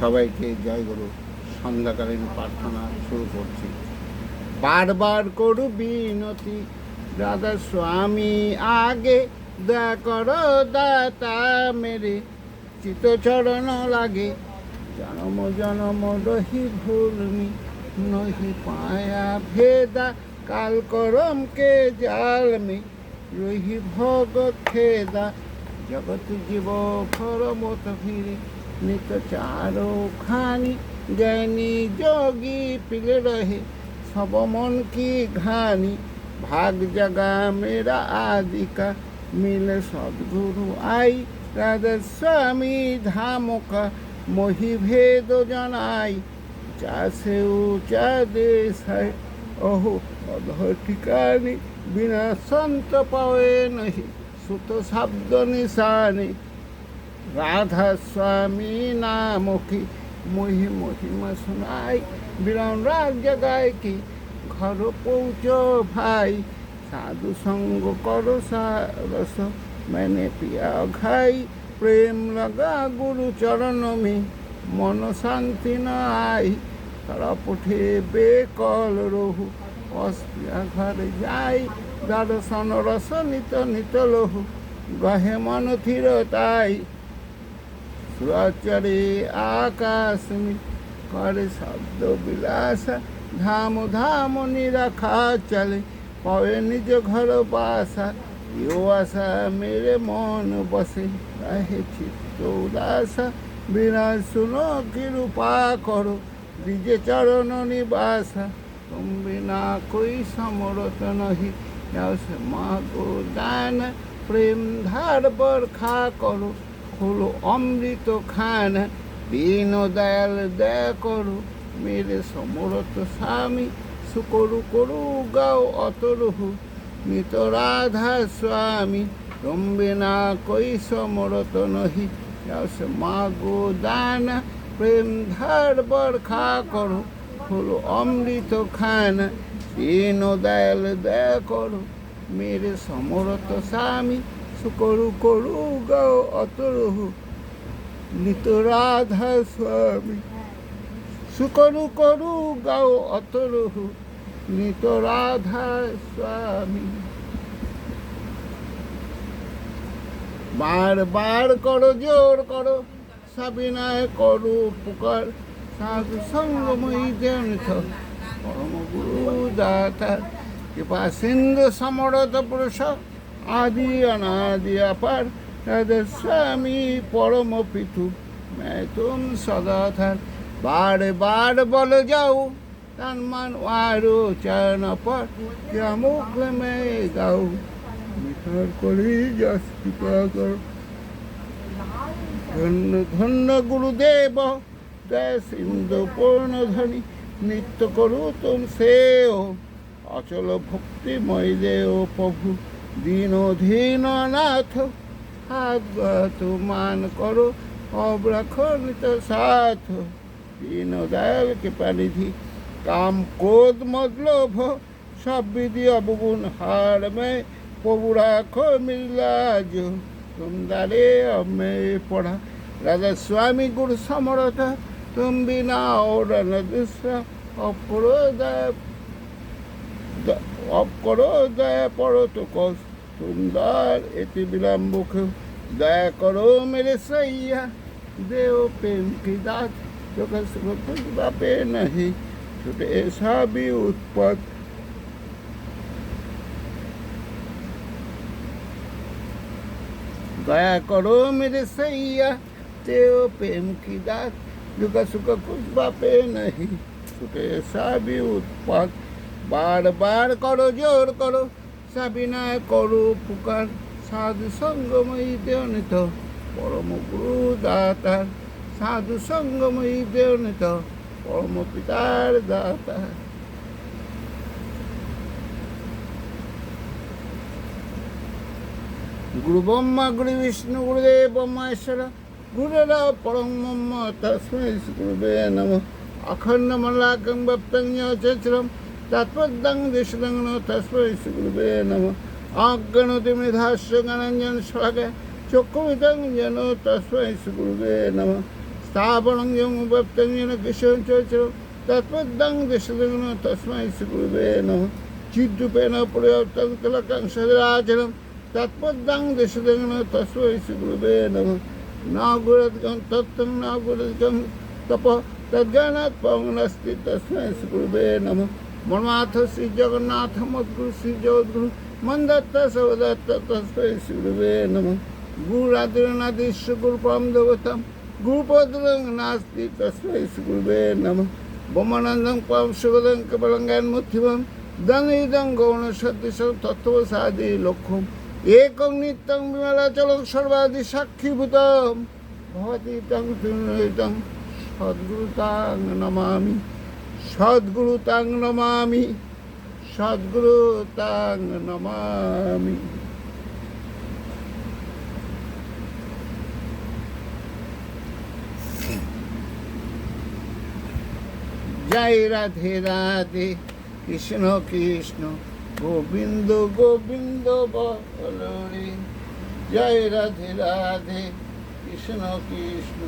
সবাইকে জয় গুরু। সন্ধ্যাকালীন প্রার্থনা শুরু করছি। বারবার করু বিনতি দাদা স্বামী, আগে দয়া কর, দাতা মেরে চিতচরণ লাগে। জনম জনম রহি ভুলমি নহি পায়া ভেদা, কাল করমকে জালমি, রহি ভগত খেদা। জগত জীব ফরমত ফিরে নিত চারো খানি জ্ঞানী যোগী পিলে রহে, সব মন কি ঘানি ভাগ জগা মেরা আদিকা, মিলে সদ্গুরু আই রাধা স্বামী ধামকা, মহি ভেদ জনাই সে উচা দেশ অহো অধ ঠিকানি বিনা সন্ত পাওয়ে নহি, সুত শব্দ নিশানি। রাধা স্বামী নামকি মহি মহিমা শোনাই বিরাম রাগ জাগায় কি? ঘর পৌঁছ ভাই, সাধু সঙ্গ কর সারস মানে পিয়া ঘাই, প্রেম লগা গুরু চরণ মে, মন শান্তি নাই তারা পুঠে বেকল রহু, অস্পিয়া ঘরে যাই, দর্শন রস নিত নিত লহু, গহে মন থির তাই চূড়াচরে আকাশ করে শব্দ বিলাস, ধাম ধাম নিরাখা চলে করে নিজ ঘর বাসা ইও আশা মেরে মন বসে, রাহে চিত্ত উদাসা। বিনা শুনো রূপা করো, দ্বিজে চরণ নিবাসা। তুমি না কই সমরত নহি, যাও সে মা গো দান, প্রেম ধার বরখা করো। হলো অমৃত খান। দীন দয়াল দয়া করো, মেরে সমরত স্বামী, সুকরু করু, গাও অতরহু। নিত রাধা স্বামী তুমি না কই সমরত নহি। মাগো দান, প্রেম ধার বরখা করো, হলো অমৃত খান। দীন দয়াল দয়া করো, মেরে সমরত স্বামী সুকরু করু গাও অতরহু। নিত রাধা স্বামী। সুকরু করু গাও অতরহু। নিত রাধা স্বামী। বার বার করো জোর করো, সাবিনায় করো পুকার। সাধু সঙ্গময়ী দেনথ পরম গুরু দাতা। কৃপা সিন্ধু সমরত পুরুষ। আদি অনাদি আপার স্বামী পরম পিতু। তুম সদাধার। বারে বার বলে যাও। তন্মান আরও চয়ন পর যমুখ মে গাও বিচার করি যশ কর ধন্য ধন্য গুরুদেব। জয় সিন্ধু পূর্ণ ধ্বনি নৃত্য করু তুম সেও। অচল ভক্তিময় দেও প্রভু। দীনধীননাথ হাত মান করো অব্রাখরিত সাথ দীনদয়াল কৃপানিধি কাম কোদ মদলোভ সব বিধি অবগুণ হার মে, প্রভু রাখো মিলাজ অমে পড়া রাজা স্বামী গুরু সমরথ, তুম বিনা ওর দুসরা অপরদা অপকর দয়া তো সুন্দর এটি বিলম্বক। দয়া করো মেরে সইয়া दया करो मेरे सैया देव प्रेम की दात जो सुख कुछ बापे नहीं छुट ऐसा भी उत्पाद বার বার করো, জোর করো। সাবিনায় করো, পুকার সাধু সঙ্গময়ী দেওনিত পরম গুরু দাতার সাধু সঙ্গময়ী দেওনিত পরম পিতার দাতার গুরু ব্রহ্মা গুরু বিষ্ণু, গুরুদেব ব্রহ্মেশ্বর গুরুরা পরম ব্রহ্ম, তস্মৈ গুরুবে নম। অখণ্ড মল্লাকং ভক্তং চরম তৎপদ্দং দেশদং তৎপরিগুরুবে নম অজ্ঞানতিমিধাস্য গণঞ্জন সভাগে চক্ষুবিদং যেন তৎপরিগুরুবে নম স্থাপনং যং উপপ্তং যেন কিশোর চৈত্র তৎপদ্দং দেশদং তৎপরিগুরুবে নম চিদ্রূপেণ প্রয়োক্তং তিলকং সদরাচরণ তৎপদ্দং দেশদং তৎপরিগুরুবে নম না গুরদ্গং তত্ত্বং না গুরদ্গং তপ तद्गानात् पवनस्ति तस्मै सुगुरुवे नमः। মর্মাথ শ্রী জগন্নাথ মদ্গুরু শ্রী জগদ্গুরু মন্দত্ত সৌদত্ত তস্মাই শ্রীগুরুবে নমঃ। গুরুরাদিরনাদিশ্য গুরু পরম দেবতাম গুরুপদ্রং নাস্তি তস্मै শ্রীগুরুবে নমঃ। ব্রহ্মানন্দং পরম সুগদং কেবলং জ্ঞানমূর্তিমং দনিদং গৌণ সদৃশং তত্ত্বসাদি লক্ষ্যম। একং নিত্যং বিমলাচলং সর্বাদি সাক্ষীভূতম। ভবতি তং তিনতং সদ্গুরুতাং নমামি। সদ্গুরুতাং নমামি সদ্গুরুতাং নমামি। জয় রাধে রাধে, কৃষ্ণ কৃষ্ণ, গোবিন্দ গোবিন্দ বলরে। জয় রাধে রাধে, কৃষ্ণ কৃষ্ণ,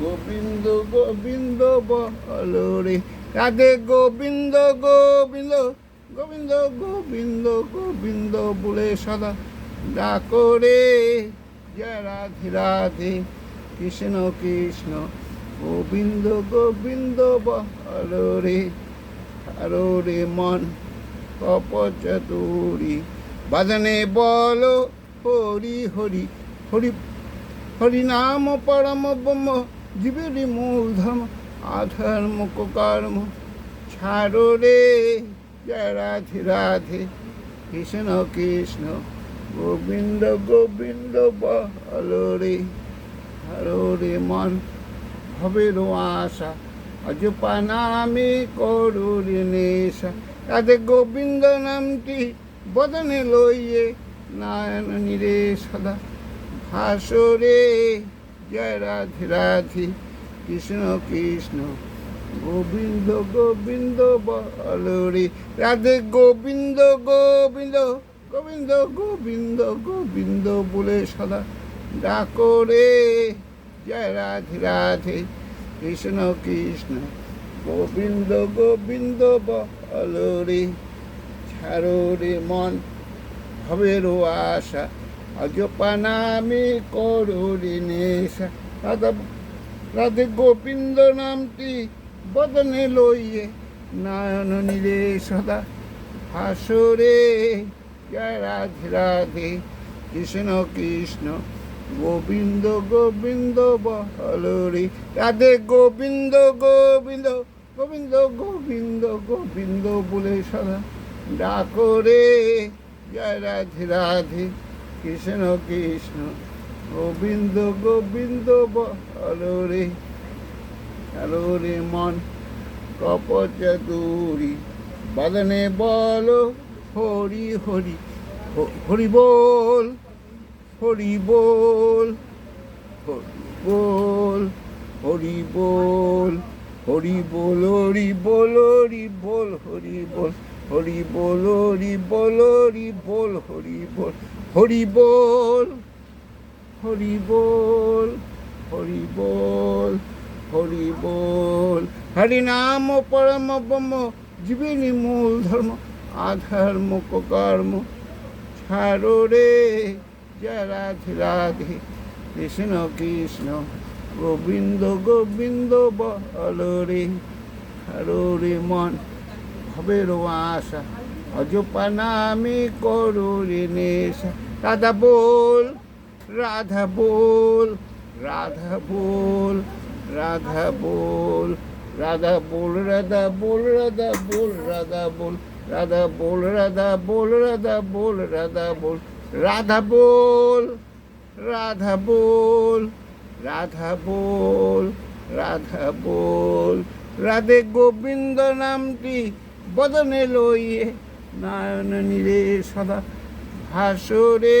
গোবিন্দ গোবিন্দ বলরে। রাধে গোবিন্দ গোবিন্দ গোবিন্দ গোবিন্দ গোবিন্দ বলে সদা ডাকরে জয় রাধে রাধে, কৃষ্ণ কৃষ্ণ, গোবিন্দ গোবিন্দ বলো রে আরও রে মন কপচতুরি বাদনে বলো, হরি হরি হরি হরি নাম পরম ব্রহ্ম, জীবেরই মূল ধর্ম আধর্ম কর্ম। ছাড়ো রে রাধে রাধে। কৃষ্ণ কৃষ্ণ, গোবিন্দ গোবিন্দ, বলো রে হরো রে মন। হবের আশা অজপা নামে করুরি নেশা। তাদের গোবিন্দ নামটি বদনে লইয়ে নারায়ণ নিরে সদা। ভাসরে জয় রাধে রাধে। কৃষ্ণ কৃষ্ণ। গোবিন্দ গোবিন্দ, বলরে। রাধে গোবিন্দ গোবিন্দ গোবিন্দ গোবিন্দ গোবিন্দ বলে সদা ডাকো রে। জয় রাধে রাধে। কৃষ্ণ কৃষ্ণ। গোবিন্দ গোবিন্দ বলরে। ছাড়ো রে মন, ভবের আশা। অজপা নামে করো রে নেশা। রাধা গোবিন্দ নামটি বদনে লইয়ে। নয়ন নিরে সদা হাসরে। জয় রাধে রাধে। কৃষ্ণ কৃষ্ণ। গোবিন্দ গোবিন্দ বলরে রাধে গোবিন্দ গোবিন্দ। গোবিন্দ গোবিন্দ গোবিন্দ বলে সদা ডাকরে জয় রাধে রাধে। কৃষ্ণ কৃষ্ণ। গোবিন্দ গোবিন্দ বলরে হ্যালো রে মন কপচতুরি বাদনে বল হরি হরি হরি বল হরি বল হরি বল হরি বল হরি বল হরি বল হরি বল হরি বল হরি বল হরি বল হরি বল হরি বল হরি বল হরি বল হরি বল হরি বল। হরি নাম পরম ব্রহ্ম, জীবনী মূল ধর্ম আধর্ম কর্ম। ছাড়ো রে, জয় রাধে রাধে। কৃষ্ণ কৃষ্ণ, গোবিন্দ গোবিন্দ, বল রে। ছাড়ো রে মন, ভবের আশা অজপা নামে করো রে নেশা। রাধা বল রাধা বল রাধা বল রাধা বল রাধা বল রাধা বল রাধা বল রাধা বল রাধা বল রাধা বল রাধা বল রাধা বল রাধা বল রাধা বল রাধা বল রাধা বল রাধে গোবিন্দ নামটি বদনে লইয়ে নারায়ণ নীরে সদা ভাসরে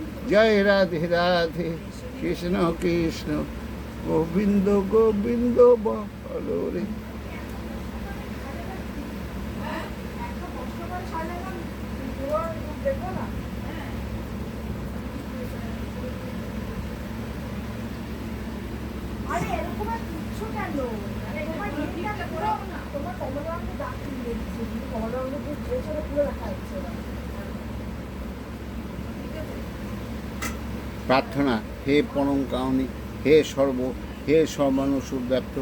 জয় রাধে রাধে কৃষ্ণ কৃষ্ণ গোবিন্দ গোবিন্দ কিচ্ছু কেন? তোমার ইয়েটা পুরো প্রার্থনা, হে পরম কাউনি হে সর্ব, হে সর্বানুসুব্যাপ্ত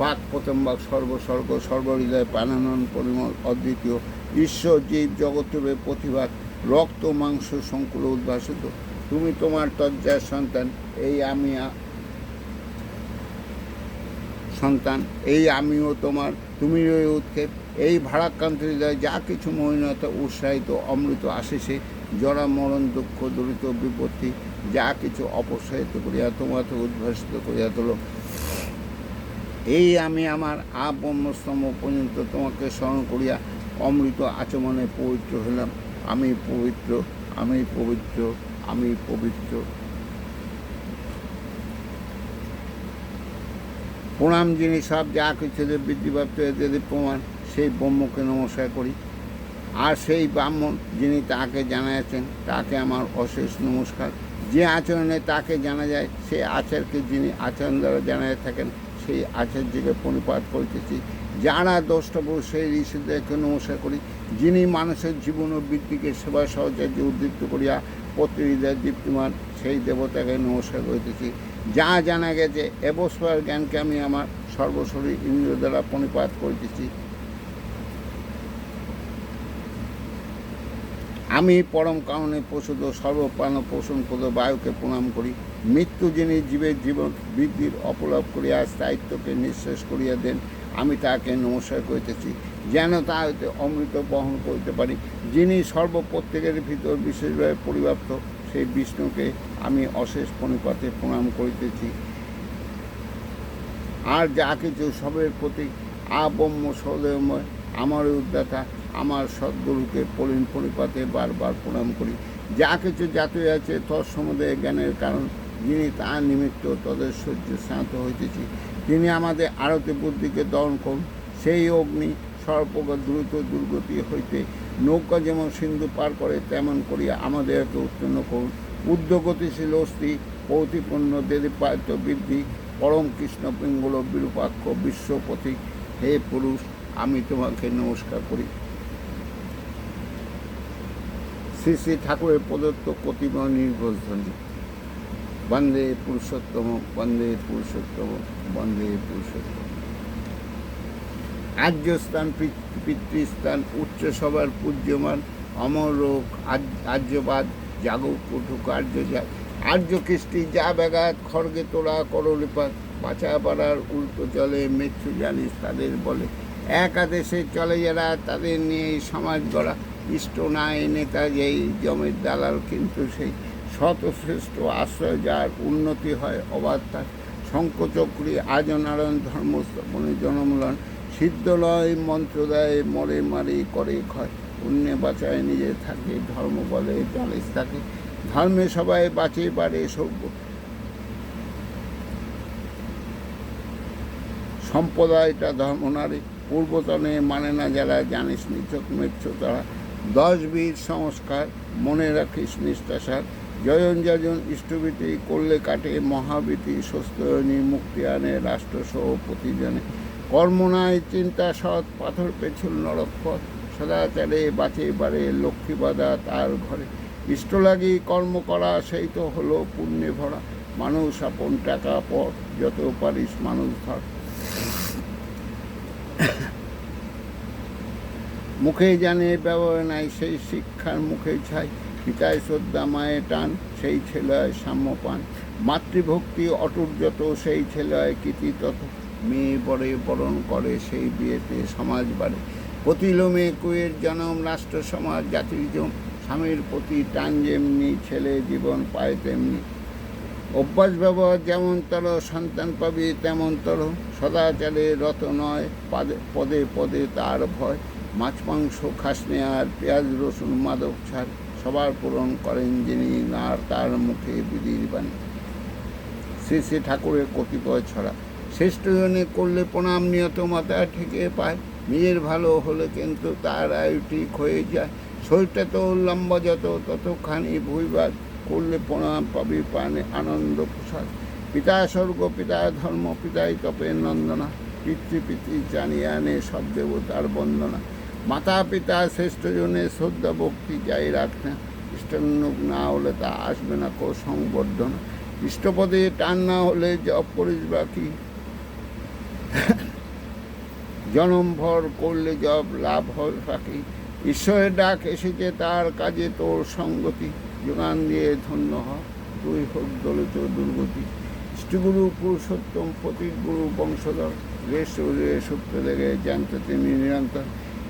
পাক প্রতম্বাক সর্বস্বর্গ, সর্বহৃদয়, প্রাণানন, পরিমল, অদ্বিতীয়, ঈশ্বর জীব জগতের প্রতিভাত রক্ত, মাংস, সংকুল, উদ্ভাসিত। তুমি তোমার তজ্জার সন্তান, এই আমি সন্তান, এই আমিও তোমার তুমি ওই উৎক্ষেপ। এই ভাড়াক্রান্ত হৃদয়, যা কিছু মহিনতা, উৎসাহিত, অমৃত আশিসে জরা মরণ, দুঃখ দরিত বিপত্তি যা কিছু অপসাহিত করিয়া তোমাকে উদ্ভাসিত করিয়া তোল। এই আমি আমার আপমস্তম পর্যন্ত তোমাকে স্মরণ করিয়া অমৃত আচমনে পবিত্র হলাম। আমি পবিত্র আমি পবিত্র আমি পবিত্র। প্রণাম যিনি সব যা কিছু বৃদ্ধিপ্রাপ্ত হয়েছে প্রমাণ, সেই ব্রহ্মকে নমস্কার করি। আর সেই ব্রাহ্মণ যিনি তাকে জানাইছেন তাকে আমার অশেষ নমস্কার। যে আচরণে তাকে জানা যায় সেই আচারকে যিনি আচরণ দ্বারা জানাই থাকেন, সেই আচার আচার্যকে পরিপাত করিতেছি। যারা দ্রষ্টব্য সেই ঋষিদেরকে নমস্কার করি। যিনি মানুষের জীবন ও বৃত্তিকে সেবা সহচার্য উদ্দীপ্ত করিয়া প্রতি হৃদয় দীপ্তিমান, সেই দেবতাকে নমস্কার করিতেছি। যা জানা গেছে এবস্বর জ্ঞানকে আমি আমার সর্বশরীর ইন্দ্র দ্বারা পরিপাত করিতেছি। আমি পরম কারণে প্রসূত, সর্বপ্রাণ পোষণ পদ বায়ুকে প্রণাম করি। মৃত্যু যিনি জীবের জীবন বৃদ্ধির অপলভ করিয়া স্থায়িত্বকে নিঃশেষ করিয়া দেন, আমি তাকে নমস্কার করিতেছি। যেন তা হইতে অমৃত বহন করিতে পারি। যিনি সর্বপ্রত্যেকের ভিতর বিশেষভাবে পরিব্যাপ্ত সেই বিষ্ণুকে আমি অশেষ পরিপাতে প্রণাম করিতেছি। আর যা কিছু সবের প্রতি আবম্য সদয়ময় আমার উদ্দাতা আমার সদ্গুরুকে পরিণ পরিপাতে বারবার প্রণাম করি। যা কিছু জাতই আছে তৎসমুদয় জ্ঞানের কারণ। যিনি তার নিমিত্ত তদের সহ্য শান্ত হইতেছি। তিনি আমাদের আরতি বুদ্ধিকে দমন করুন। সেই অগ্নি সর্বপ্রকার দ্রুত দুর্গতি হইতে নৌকা যেমন সিন্ধু পার করে, তেমন করিয়া আমাদেরকে উত্তীর্ণ করুন। উদ্যোগতিশীল অস্থি, পৌতিপূর্ণ দেদীপায়িত বৃদ্ধি, পরম কৃষ্ণ পিঙ্গল বিরূপাক্ষ বিশ্বপতি হে পুরুষ, আমি তোমাকে নমস্কার করি। শ্রী শ্রী ঠাকুরের প্রদত্ত প্রতিমা নির্ভরধ্বনি বন্দে পুরুষোত্তম বন্দে পুরুষোত্তম বন্দে পুরুষোত্তম। আর্যস্থান, পিত- পিতৃস্থান উচ্চ সবার পূজ্যমান অমর আর্যবাদ, জাগক কুটুক আর্য যা আর্য কৃষ্টি যা ব্যাঘাত, খড়গে তোলা করলিপাত পাড়ার উল্টো চলে, মৃত্যু জানিস তাদের বলে। এক আদেশে চলে যারা, তাদের নিয়ে সমাজ গড়া। ইষ্ট নাই, নেতা যেই, জমির দালাল কিন্তু সেই শতশ্রেষ্ঠ আশ্রয় যার উন্নতি হয় অবাধ তার শঙ্কচক্রী আজনারায়ণ ধর্মস্থাপনে জনমূলন। সিদ্ধলয় মন্ত্র দেয় মরে মারি করে ক্ষয়, পুণ্যে বাঁচায় নিজে থাকে ধর্ম বলে জালিস থাকে ধর্মে সবাই বাঁচিয়ে পারে সভ্য। সম্প্রদায়টা ধর্ম নারী পূর্বতনে মানে না যারা জানিস নিচক মেচ্ছ তারা দশ বীর সংস্কার, মনে রাখিস নিষ্ঠাসার জয়ন যজন ইষ্টভীতি করলে কাটে মহাবীতি সুস্থয়নী মুক্তি আনে রাষ্ট্রসহ প্রতিজনে কর্ম নাই, চিন্তা সৎ, পাথর পেছুল নরকপথ, সদাচারে বাঁচে বাড়ে লক্ষ্মী বাধা তার ঘরে। ইষ্ট লাগি কর্ম করা, সেই তো হলো পুণ্যে ভরা। মানুষ আপন টাকা পর, যত পারিস মানুষ ধর। মুখে জানে ব্যবহার নাই, সেই শিক্ষার মুখে ছাই। পিতায় শ্রদ্ধা, মায়ে টান, সেই ছেলে হয় সাম্য পান। মাতৃভক্তি অটুট যত, সেই ছেলে হয় কীর্তি তত। মেয়ে বড়ে বরণ করে, সেই বিয়েতে সমাজ বাড়ে। প্রতিলোমে কুয়ের জনম, রাষ্ট্র, সমাজ, জাতির জম। স্বামীর প্রতি টান যেমনি, ছেলে জীবন পায় তেমনি। অভ্যাস, ব্যবহার যেমন তর, সন্তান পাবে তেমন তর। সদাচারে রত নয় পদে পদে তার ভয়। মাছ, মাংস খাসনে আর পেঁয়াজ, রসুন, মাদক ছাড় সবার পূরণ করেন যিনি না তার মুখে বিধির বাণী। শ্রী ঠাকুরের কতিপয় ছড়া। শ্রেষ্ঠ জনে করলে প্রণাম, নিয়ত মাথা ঠেকে পায়। নিজের ভালো হলে কিন্তু তার আয়ু ঠিক হয়ে যায়। শরীরটা তো লম্বা যত, ততখানি ভুইবার করলে প্রণাম পাবি প্রাণে আনন্দ প্রসাদ। পিতা স্বর্গ, পিতা ধর্ম, পিতাই তপে নন্দনা। পিতৃ পিতৃ জানিয়ে আনে সব দেবতার বন্দনা। মাতা পিতা শ্রেষ্ঠ জনের শ্রদ্ধা, ভক্তি যাই রাখ না ইষ্টনুক না হলে তা আসবে না কো সংবর্ধনা। ইষ্টপদে টান না হলে জপ করিস বাকি জনম ভর করলে জব লাভ হয় ফাঁকি ঈশ্বরের ডাক এসেছে, তার কাজে তোর সঙ্গতি। যোগান দিয়ে ধন্য হ, তুই হোক দলিত দুর্গতি। ইষ্টগুরু, পুরুষোত্তম পতির গুরু বংশধর রেশ রে সত্য লেগে জানতে তিনি নিরন্তর।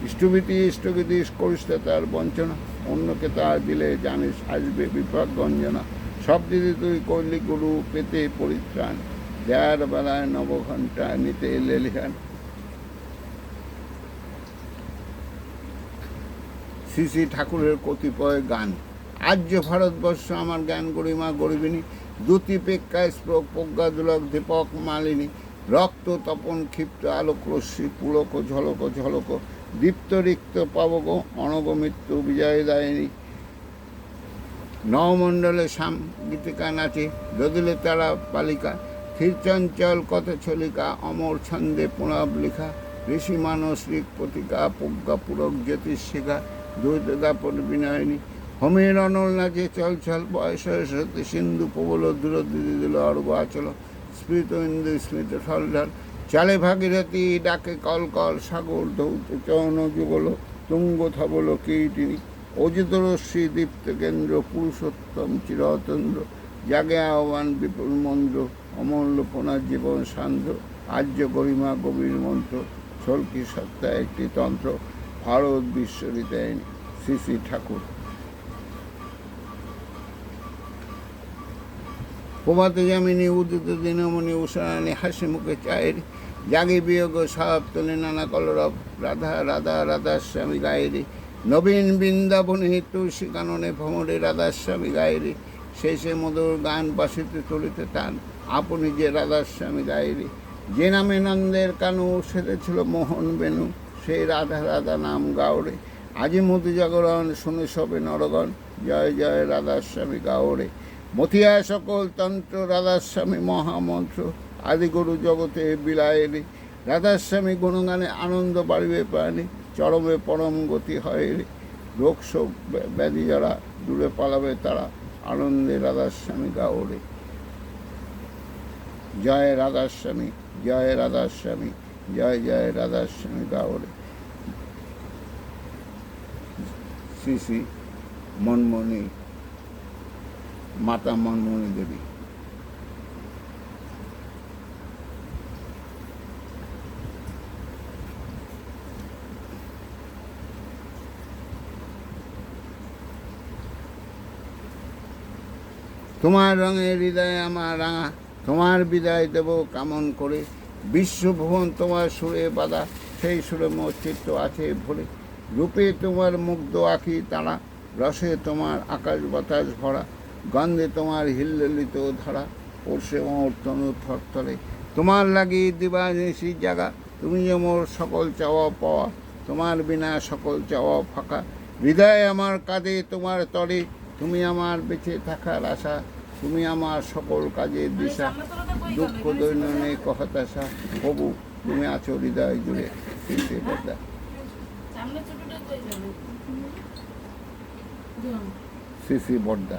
ইষ্টভীতি, ইষ্টগীতি করিস তার বঞ্চনা। অন্যকে তার দিলে জানিস আসবে বিপাক গঞ্জনা। সব দিদি তুই করলি গুরু, পেতে পরিত্রাণ। দেয়ার বেলায় নবঘণ্টা নিতে লেলিহান। শ্রী শ্রী ঠাকুরের কতিপয় গান। আর্য ভারতবর্ষ আমার জ্ঞান গরিমা গরিবিনী। দ্যুতি পেক্ষায় স্প্রক প্রজ্ঞাদুলক দীপক মালিনী। রক্ত তপন ক্ষিপ্ত আলোক রশ্মি পুলক ঝলক ঝলক। দীপ্ত রিক্ত পাবক মৃত্যু বিজয় দায়িনী। নবমণ্ডলে শাম গীতিকা নাচে দদিলে তারা বালিকা, ক্ষীরচঞ্চল কত ছলিকা অমর ছন্দে পুনব লেখা, ঋষি মানস ঋক পতিকা, প্রজ্ঞা পুরক জ্যোতিষ শিখা দ্বৈতদাপন বিনয়নী। হোমের অনল নাচে চল চল বয়স সিন্ধু প্রবল দূর দিদি দিল অর্গ আচল স্মৃত ইন্দু স্মৃত ঢল চালে ভাগীরথী ডাকে কল কল, সাগর ধৌত, চৌন যুগল, তুঙ্গ ধবল কীর্তিনী অজিতরশ্রী দীপ্ত কেন্দ্র, পুরুষোত্তম চিরতন্দ্র, জাগে আহ্বান বিপুল মন্দ্র অমূল্যপনা জীবন সান্দ্র আর্য গরিমা গভীর মন্ত্র, ছলকি সত্তা একটি তন্ত্র, ভারত বিশ্ববিদ্যালয় শ্রী শ্রী ঠাকুর। প্রভাত যামিনী উদিত দিনমণি উষারানী হাসি মুখে চায়ের জাগে বিয়োগ সব তোলে নানা কলরব। রাধা রাধা রাধা স্বামী গায়েরে। নবীন বৃন্দাবনে তুলসী কাননে ভ্রমণে রাধার স্বামী গায়েরে। শেষে মধুর গান বাসিতে তুলিতে টান আপনি যে রাধার স্বামী গায়েরে। যে নামে নন্দের কানু সেতেছিল মোহন বেনু সেই রাধা রাধা নাম গাওরে। আজি মধু জাগরণ, শুনে সবে নরগণ, জয় জয় রাধার স্বামী গাওরে। মথিয়া সকল তন্ত্র রাধাস্বামী মহামন্ত্র আদিগুরু জগতে বিলায়েরে রাধাস্বামী গুণগানে আনন্দ বাড়িবে প্রাণী চরমে পরম গতি হয় রোগ শোক ব্য- ব্যাধি যারা দূরে পালাবে তারা আনন্দে রাধাস্বামী গাওরে জয় রাধাস্বামী জয় রাধাস্বামী, জয় জয় রাধাস্বামী গাওরে শ্রী শ্রী মনমণি মাতা মনমণি দেবী। তোমার রঙে হৃদয়ে আমার রাঙা তোমার বিদায় দেব কামন করে। বিশ্বভুবন তোমার সুরে বাধা, সেই সুরে চিত্ত আছে ভরে। রূপে তোমার মুগ্ধ আঁকি তারা, রসে তোমার আকাশ বাতাস ভরা। গন্ধে তোমার হিল্লিত ধরা পড়ছে মোর তনু থরথরে। তোমার লাগি দিবানিশি জাগা তুমি যে মোর সকল চাওয়া পাওয়া তোমার বিনা সকল চাওয়া ফাঁকা। হৃদয়ে আমার কাঁধে তোমার তরে তুমি আমার বেঁচে থাকার আশা তুমি আমার সকল কাজের দিশা। দুঃখ দৈননে হতাশা প্রভু তুমি আছো হৃদয় জুড়ে বদা সামনে ছোটটা কই বর্দা।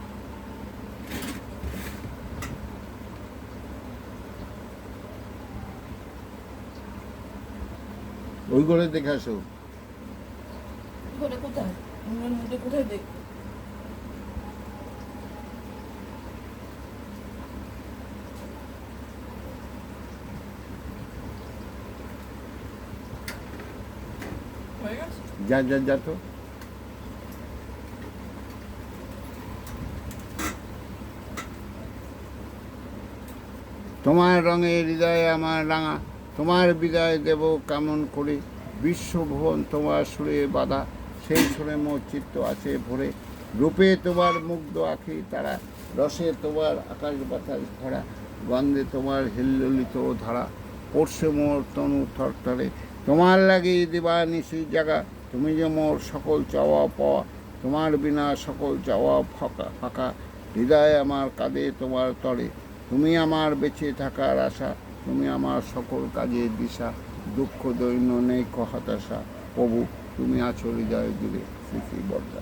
ওই করে দেখে আসো। ঘরে কোথায়? আমার মধ্যে কোথায় দেখ যা যা যা তো। তোমার রঙে হৃদয়ে আমার রাঙা তোমার বিদায় দেব কেমন করে? বিশ্বভুবন তোমার সুরে বাধা, সেই সুরে মোর চিত্ত আছে ভরে। রূপে তোমার মুগ্ধ আখি তারা, রসে তোমার আকাশ বাতাস ভরা, গন্ধে তোমার হিল্লিত ধারা। পড়ছে মোর তনু থরথরে, তোমার লাগে দিবা নিশি জাগা। তুমি যে মোর সকল চাওয়া পাওয়া, তোমার বিনা সকল চাওয়া ফাঁকা ফাঁকা। হৃদয় আমার কাঁদে তোমার তরে, তুমি আমার বেঁচে থাকার আশা। তুমি আমার সকল কাজে দিশা, দুঃখ, দৈন্য নেই হতাশা, প্রভু, তুমি আছো হৃদয় জুড়ে শ্রী শ্রী বর্দা